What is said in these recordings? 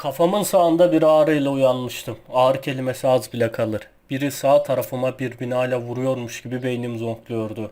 Kafamın sağında bir ağrıyla uyanmıştım. Ağrı kelimesi az bile kalır. Biri sağ tarafıma bir binayla vuruyormuş gibi beynim zonkluyordu.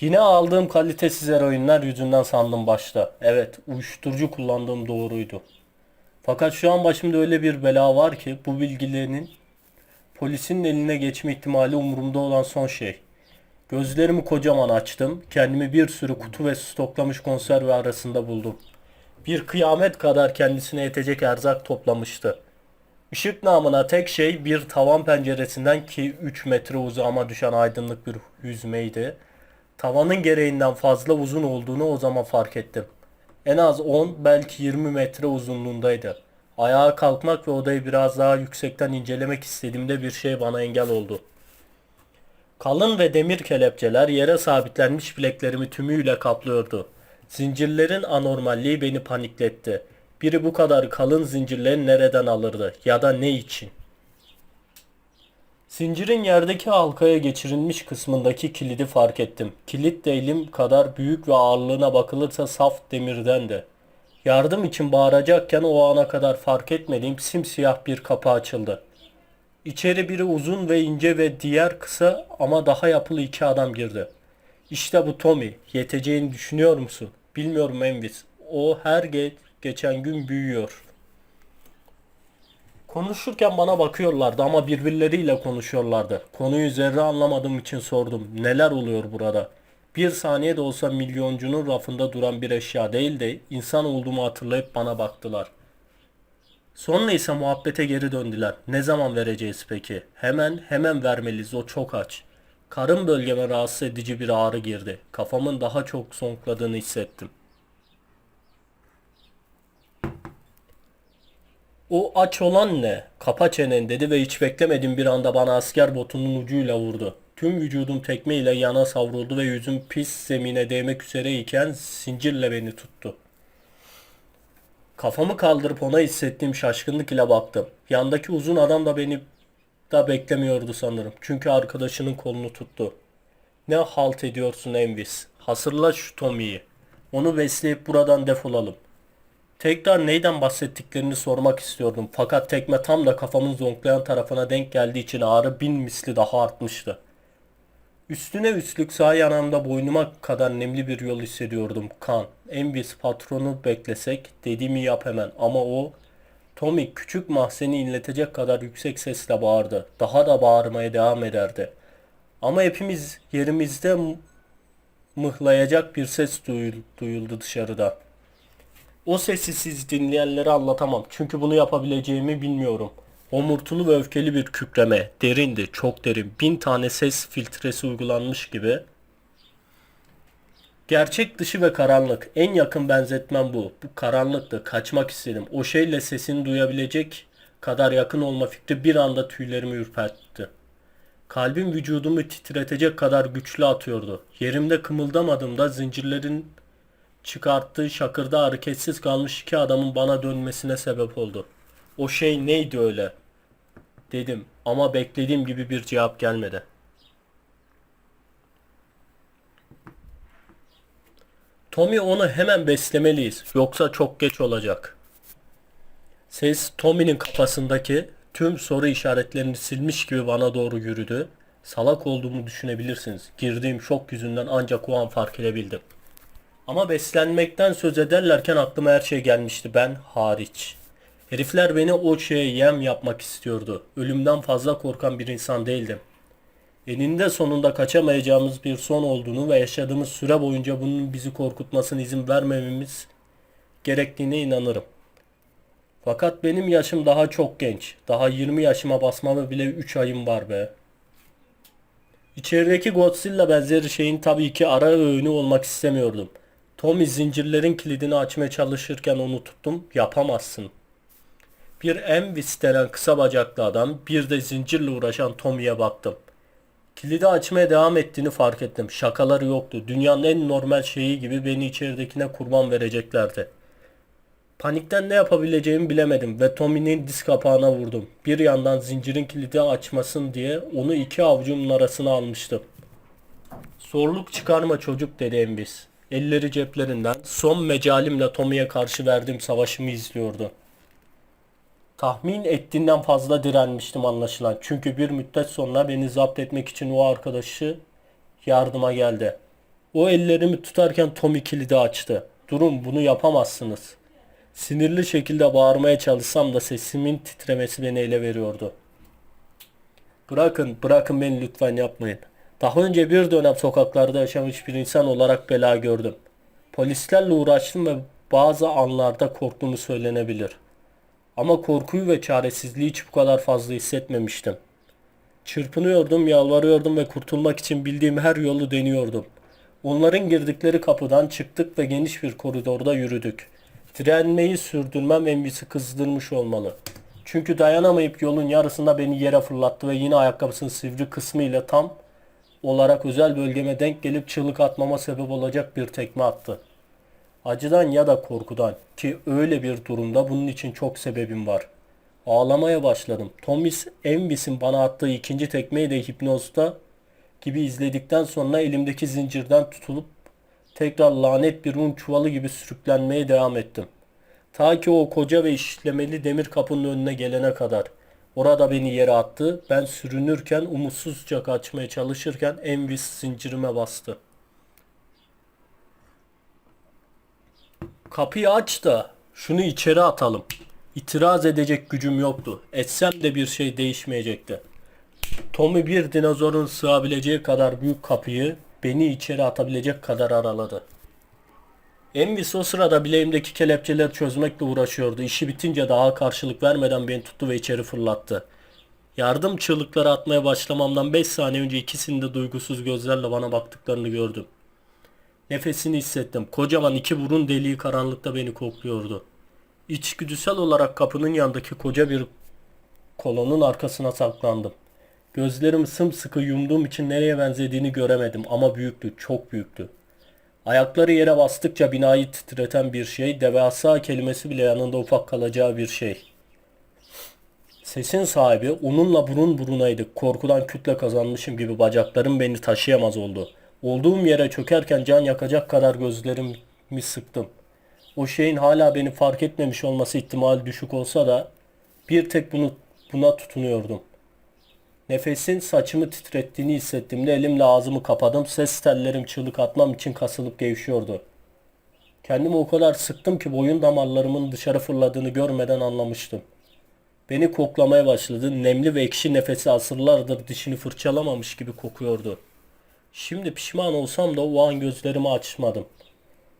Yine aldığım kalitesiz eroinler yüzünden sandım başta. Evet, uyuşturucu kullandığım doğruydu. Fakat şu an başımda öyle bir bela var ki bu bilgilerin polisin eline geçme ihtimali umurumda olan son şey. Gözlerimi kocaman açtım. Kendimi bir sürü kutu ve stoklamış konserve arasında buldum. Bir kıyamet kadar kendisine yetecek erzak toplamıştı. Işık namına tek şey bir tavan penceresinden ki 3 metre uzağıma düşen aydınlık bir yüzmeydi. Tavanın gereğinden fazla uzun olduğunu o zaman fark ettim. En az 10 belki 20 metre uzunluğundaydı. Ayağa kalkmak ve odayı biraz daha yüksekten incelemek istediğimde bir şey bana engel oldu. Kalın ve demir kelepçeler yere sabitlenmiş bileklerimi tümüyle kaplıyordu. Zincirlerin anormalliği beni panikletti. Biri bu kadar kalın zincirleri nereden alırdı ya da ne için? Zincirin yerdeki halkaya geçirilmiş kısmındaki kilidi fark ettim. Kilit de elim kadar büyük ve ağırlığına bakılırsa saf demirdendi. Yardım için bağıracakken o ana kadar fark etmediğim simsiyah bir kapı açıldı. İçeri biri uzun ve ince ve diğer kısa ama daha yapılı iki adam girdi. İşte bu Tommy. Yeteceğini düşünüyor musun? Bilmiyorum Envis. O her ge- geçen gün büyüyor. Konuşurken bana bakıyorlardı ama birbirleriyle konuşuyorlardı. Konuyu zerre anlamadığım için sordum. Neler oluyor burada? Bir saniye de olsa milyoncunun rafında duran bir eşya değil de insan olduğumu hatırlayıp bana baktılar. Sonra ise muhabbete geri döndüler. Ne zaman vereceğiz peki? Hemen, hemen vermeliyiz. O çok aç. Karın bölgeme rahatsız edici bir ağrı girdi. Kafamın daha çok sonkladığını hissettim. O aç olan ne? Kapa çenen dedi ve hiç beklemedim bir anda bana asker botunun ucuyla vurdu. Tüm vücudum tekme ile yana savruldu ve yüzüm pis zemine değmek üzereyken zincirle beni tuttu. Kafamı kaldırıp ona hissettiğim şaşkınlık ile baktım. Yandaki uzun adam da beni da beklemiyordu sanırım. Çünkü arkadaşının kolunu tuttu. Ne halt ediyorsun Envis? Hasırla şu Tommy'yi. Onu besleyip buradan defolalım. Tekrar neyden bahsettiklerini sormak istiyordum. Fakat tekme tam da kafamın zonklayan tarafına denk geldiği için ağrı bin misli daha artmıştı. Üstüne üstlük sağ yanağımda boynuma kadar nemli bir yol hissediyordum. Kan. Envis patronu beklesek dediğimi yap hemen ama o Tommy küçük mahzeni inletecek kadar yüksek sesle bağırdı. Daha da bağırmaya devam ederdi. Ama hepimiz yerimizde mıhlayacak bir ses duyul- duyuldu dışarıda. O sesi siz dinleyenlere anlatamam. Çünkü bunu yapabileceğimi bilmiyorum. Homurtulu ve öfkeli bir kükreme. Derindi, çok derin. Bin tane ses filtresi uygulanmış gibi. Gerçek dışı ve karanlık. En yakın benzetmem bu. Bu karanlıktı. Kaçmak istedim. O şeyle sesini duyabilecek kadar yakın olma fikri bir anda tüylerimi ürpertti. Kalbim vücudumu titretecek kadar güçlü atıyordu. Yerimde kımıldamadığımda zincirlerin çıkarttığı şakırda hareketsiz kalmış iki adamın bana dönmesine sebep oldu. O şey neydi öyle? Dedim ama beklediğim gibi bir cevap gelmedi. Tommy onu hemen beslemeliyiz yoksa çok geç olacak. Ses Tommy'nin kafasındaki tüm soru işaretlerini silmiş gibi bana doğru yürüdü. Salak olduğumu düşünebilirsiniz. Girdiğim şok yüzünden ancak o an fark edebildim. Ama beslenmekten söz ederlerken aklıma her şey gelmişti ben hariç. Herifler beni o şeye yem yapmak istiyordu. Ölümden fazla korkan bir insan değildim. Eninde sonunda kaçamayacağımız bir son olduğunu ve yaşadığımız süre boyunca bunun bizi korkutmasına izin vermememiz gerektiğine inanırım. Fakat benim yaşım daha çok genç. Daha 20 yaşıma basmama bile 3 ayım var be. İçerideki Godzilla benzeri şeyin tabii ki ara öğünü olmak istemiyordum. Tommy zincirlerin kilidini açmaya çalışırken onu tuttum. Yapamazsın. Bir Envis denen kısa bacaklı adam bir de zincirle uğraşan Tommy'ye baktım. Kilidi açmaya devam ettiğini fark ettim. Şakaları yoktu. Dünyanın en normal şeyi gibi beni içeridekine kurban vereceklerdi. Panikten ne yapabileceğimi bilemedim ve Tommy'nin diz kapağına vurdum. Bir yandan zincirin kilidi açmasın diye onu iki avucumun arasına almıştım. Zorluk çıkarma çocuk dedi Envis. Elleri ceplerinden son mecalimle Tommy'ye karşı verdiğim savaşımı izliyordu. Tahmin ettiğinden fazla direnmiştim anlaşılan. Çünkü bir müddet sonra beni zapt etmek için o arkadaşı yardıma geldi. O ellerimi tutarken Tommy kilidi açtı. Durun bunu yapamazsınız. Sinirli şekilde bağırmaya çalışsam da sesimin titremesi beni ele veriyordu. Bırakın, bırakın beni lütfen yapmayın. Daha önce bir dönem sokaklarda yaşamış bir insan olarak bela gördüm. Polislerle uğraştım ve bazı anlarda korktuğumu söylenebilir. Ama korkuyu ve çaresizliği hiç bu kadar fazla hissetmemiştim. Çırpınıyordum, yalvarıyordum ve kurtulmak için bildiğim her yolu deniyordum. Onların girdikleri kapıdan çıktık ve geniş bir koridorda yürüdük. Direnmeyi sürdürmem Envis'i kızdırmış olmalı. Çünkü dayanamayıp yolun yarısında beni yere fırlattı ve yine ayakkabısının sivri kısmı ile tam olarak özel bölgeme denk gelip çığlık atmama sebep olacak bir tekme attı. Acıdan ya da korkudan ki öyle bir durumda bunun için çok sebebim var. Ağlamaya başladım. Thomas Envis'in bana attığı ikinci tekmeyi de hipnozda gibi izledikten sonra elimdeki zincirden tutulup tekrar lanet bir un çuvalı gibi sürüklenmeye devam ettim. Ta ki o koca ve işlemeli demir kapının önüne gelene kadar. Orada beni yere attı. Ben sürünürken umutsuzca kaçmaya çalışırken Envis zincirime bastı. Kapıyı aç da şunu içeri atalım. İtiraz edecek gücüm yoktu. Etsem de bir şey değişmeyecekti. Tommy bir dinozorun sığabileceği kadar büyük kapıyı beni içeri atabilecek kadar araladı. Envis o sırada bileğimdeki kelepçeleri çözmekle uğraşıyordu. İşi bitince daha karşılık vermeden beni tuttu ve içeri fırlattı. Yardım çığlıkları atmaya başlamamdan 5 saniye önce ikisinin de duygusuz gözlerle bana baktıklarını gördüm. Nefesini hissettim. Kocaman iki burun deliği karanlıkta beni kokluyordu. İçgüdüsel olarak kapının yanındaki koca bir kolonun arkasına saklandım. Gözlerimi sımsıkı yumduğum için nereye benzediğini göremedim ama büyüktü, çok büyüktü. Ayakları yere bastıkça binayı titreten bir şey, devasa kelimesi bile yanında ufak kalacağı bir şey. Sesin sahibi onunla burun burunaydık. Korkudan kütle kazanmışım gibi bacaklarım beni taşıyamaz oldu. Olduğum yere çökerken can yakacak kadar gözlerimi sıktım. O şeyin hala beni fark etmemiş olması ihtimali düşük olsa da bir tek bunu buna tutunuyordum. Nefesin saçımı titrettiğini hissettiğimde elimle ağzımı kapadım. Ses tellerim çığlık atmam için kasılıp gevşiyordu. Kendimi o kadar sıktım ki boyun damarlarımın dışarı fırladığını görmeden anlamıştım. Beni koklamaya başladı. Nemli ve ekşi nefesi asırlardır dişini fırçalamamış gibi kokuyordu. Şimdi pişman olsam da o an gözlerimi açmadım.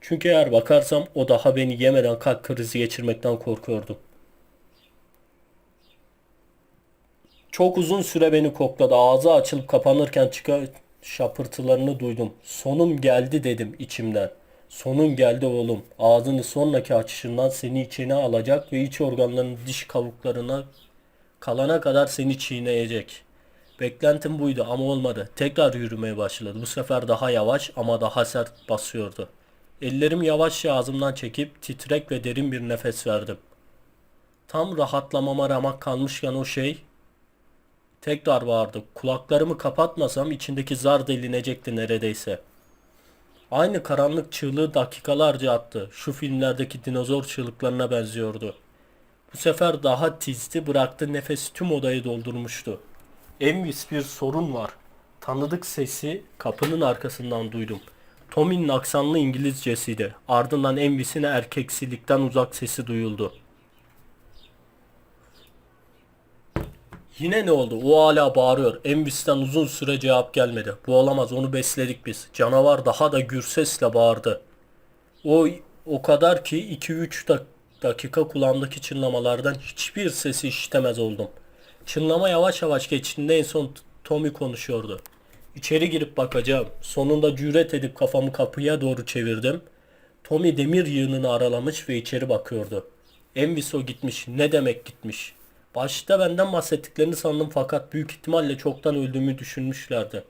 Çünkü eğer bakarsam o daha beni yemeden kalp krizi geçirmekten korkuyordum. Çok uzun süre beni kokladı. Ağzı açılıp kapanırken çıkan şapırtılarını duydum. Sonum geldi dedim içimden. Sonun geldi oğlum. Ağzını sonraki açışından seni içine alacak ve iç organlarının diş kavuklarına kalana kadar seni çiğneyecek. Beklentim buydu ama olmadı. Tekrar yürümeye başladı. Bu sefer daha yavaş ama daha sert basıyordu. Ellerim yavaşça ağzımdan çekip titrek ve derin bir nefes verdim. Tam rahatlamama ramak kalmışken o şey tekrar bağırdı. Kulaklarımı kapatmasam içindeki zar delinecekti neredeyse. Aynı karanlık çığlığı dakikalarca attı. Şu filmlerdeki dinozor çığlıklarına benziyordu. Bu sefer daha tizdi bıraktı nefes tüm odayı doldurmuştu. Envis bir sorun var. Tanıdık sesi kapının arkasından duydum. Tommy'nin aksanlı İngilizcesiydi. Ardından Envis'in erkeksilikten uzak sesi duyuldu. Yine ne oldu? O hala bağırıyor. Envis'ten uzun süre cevap gelmedi. Bu olamaz onu besledik biz. Canavar daha da gür sesle bağırdı. O o kadar ki 2-3 dak- dakika kulağımdaki çınlamalardan hiçbir sesi işitemez oldum. Çınlama yavaş yavaş geçtiğinde en son Tommy konuşuyordu. İçeri girip bakacağım. Sonunda cüret edip kafamı kapıya doğru çevirdim. Tommy demir yığınını aralamış ve içeri bakıyordu. Enviso gitmiş. Ne demek gitmiş? Başta benden bahsettiklerini sandım fakat büyük ihtimalle çoktan öldüğümü düşünmüşlerdi.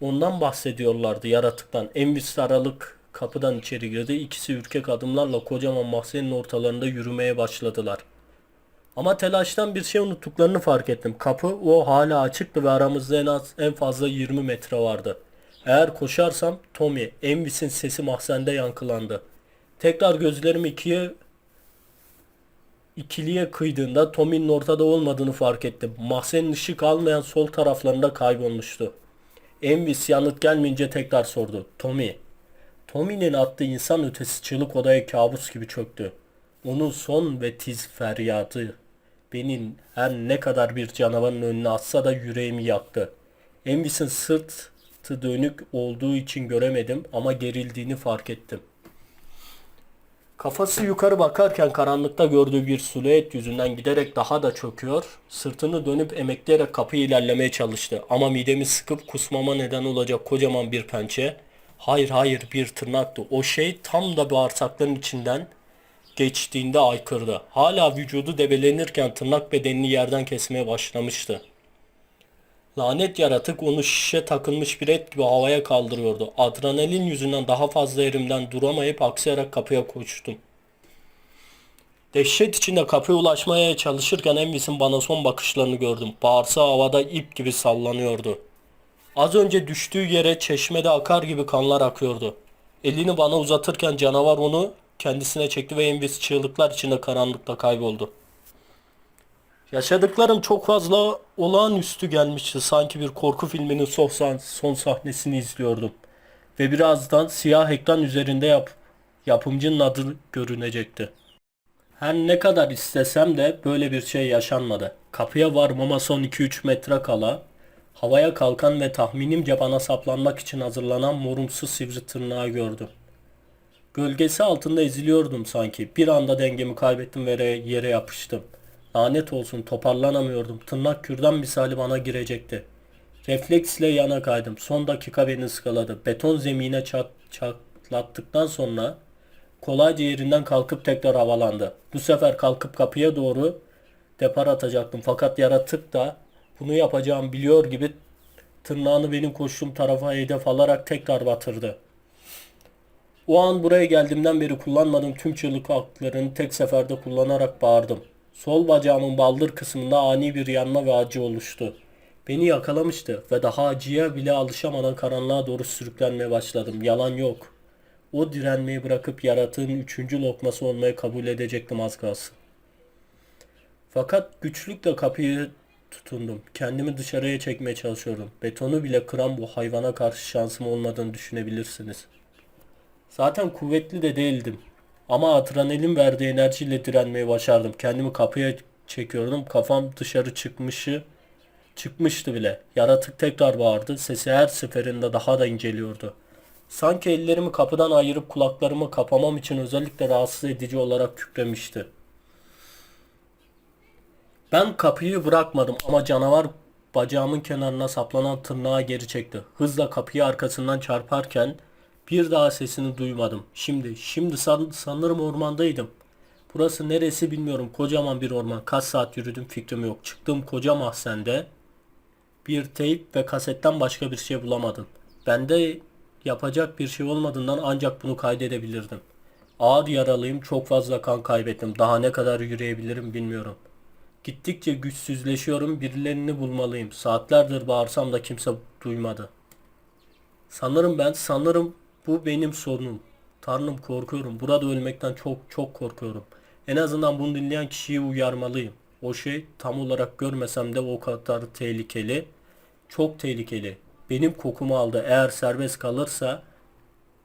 Ondan bahsediyorlardı yaratıktan. Envis aralık kapıdan içeri girdi. İkisi ürkek adımlarla kocaman mahzenin ortalarında yürümeye başladılar. Ama telaştan bir şey unuttuklarını fark ettim. Kapı o hala açıktı ve aramızda en az en fazla 20 metre vardı. Eğer koşarsam Tommy, Envis'in sesi mahzende yankılandı. Tekrar gözlerimi ikiye İkiliye kıydığında Tommy'nin ortada olmadığını fark ettim. Mahzenin ışık almayan sol taraflarında kaybolmuştu. Envis yanıt gelmeyince tekrar sordu. Tommy. Tommy'nin attığı insan ötesi çığlık odaya kabus gibi çöktü. Onun son ve tiz feryadı benim her ne kadar bir canavarın önüne atsa da yüreğimi yaktı. Envis'in sırtı dönük olduğu için göremedim ama gerildiğini fark ettim. Kafası yukarı bakarken karanlıkta gördüğü bir silüet yüzünden giderek daha da çöküyor. Sırtını dönüp emekleyerek kapıyı ilerlemeye çalıştı. Ama midemi sıkıp kusmama neden olacak kocaman bir pençe. Hayır hayır bir tırnaktı. O şey tam da bağırsakların içinden geçtiğinde aykırdı. Hala vücudu debelenirken tırnak bedenini yerden kesmeye başlamıştı. Lanet yaratık onu şişe takılmış bir et gibi havaya kaldırıyordu. Adrenalin yüzünden daha fazla yerimden duramayıp aksayarak kapıya koştum. Dehşet içinde kapıya ulaşmaya çalışırken Envis'in bana son bakışlarını gördüm. Bağırsağı havada ip gibi sallanıyordu. Az önce düştüğü yere çeşmede akar gibi kanlar akıyordu. Elini bana uzatırken canavar onu kendisine çekti ve Envis çığlıklar içinde karanlıkta kayboldu. Yaşadıklarım çok fazla olağanüstü gelmişti. Sanki bir korku filminin son, son sahnesini izliyordum. Ve birazdan siyah ekran üzerinde yap yapımcının adı görünecekti. Her ne kadar istesem de böyle bir şey yaşanmadı. Kapıya varmama son 2-3 metre kala havaya kalkan ve tahminimce bana saplanmak için hazırlanan morumsu sivri tırnağı gördüm. Gölgesi altında eziliyordum sanki. Bir anda dengemi kaybettim ve yere, yapıştım. Lanet olsun toparlanamıyordum. Tırnak kürdan misali bana girecekti. Refleksle yana kaydım. Son dakika beni ıskaladı. Beton zemine çat, çatlattıktan sonra kolayca yerinden kalkıp tekrar havalandı. Bu sefer kalkıp kapıya doğru depar atacaktım. Fakat yaratık da bunu yapacağımı biliyor gibi tırnağını benim koştuğum tarafa hedef alarak tekrar batırdı. O an buraya geldiğimden beri kullanmadığım tüm çığlık haklarını tek seferde kullanarak bağırdım. Sol bacağımın baldır kısmında ani bir yanma ve acı oluştu. Beni yakalamıştı ve daha acıya bile alışamadan karanlığa doğru sürüklenmeye başladım. Yalan yok. O direnmeyi bırakıp yaratığın üçüncü lokması olmayı kabul edecektim az kalsın. Fakat güçlükle kapıyı tutundum. Kendimi dışarıya çekmeye çalışıyordum. Betonu bile kıran bu hayvana karşı şansım olmadığını düşünebilirsiniz. Zaten kuvvetli de değildim. Ama adrenalin verdiği enerjiyle direnmeyi başardım. Kendimi kapıya çekiyordum. Kafam dışarı çıkmışı çıkmıştı bile. Yaratık tekrar bağırdı. Sesi her seferinde daha da inceliyordu. Sanki ellerimi kapıdan ayırıp kulaklarımı kapamam için özellikle rahatsız edici olarak kükremişti. Ben kapıyı bırakmadım ama canavar bacağımın kenarına saplanan tırnağı geri çekti. Hızla kapıyı arkasından çarparken bir daha sesini duymadım. Şimdi, şimdi san- sanırım ormandaydım. Burası neresi bilmiyorum. Kocaman bir orman. Kaç saat yürüdüm fikrim yok. Çıktığım koca mahzende bir teyp ve kasetten başka bir şey bulamadım. Bende yapacak bir şey olmadığından ancak bunu kaydedebilirdim. Ağır yaralıyım, çok fazla kan kaybettim. Daha ne kadar yürüyebilirim bilmiyorum. Gittikçe güçsüzleşiyorum, birilerini bulmalıyım. Saatlerdir bağırsam da kimse duymadı. Sanırım ben, sanırım bu benim sorunum. Tanrım korkuyorum. Burada ölmekten çok çok korkuyorum. En azından bunu dinleyen kişiyi uyarmalıyım. O şey tam olarak görmesem de o kadar tehlikeli. Çok tehlikeli. Benim kokumu aldı. Eğer serbest kalırsa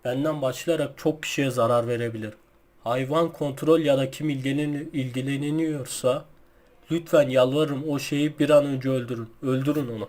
benden başlayarak çok kişiye zarar verebilir. Hayvan kontrol ya da kim ilgilen ilgileniyorsa lütfen yalvarırım o şeyi bir an önce öldürün. Öldürün onu.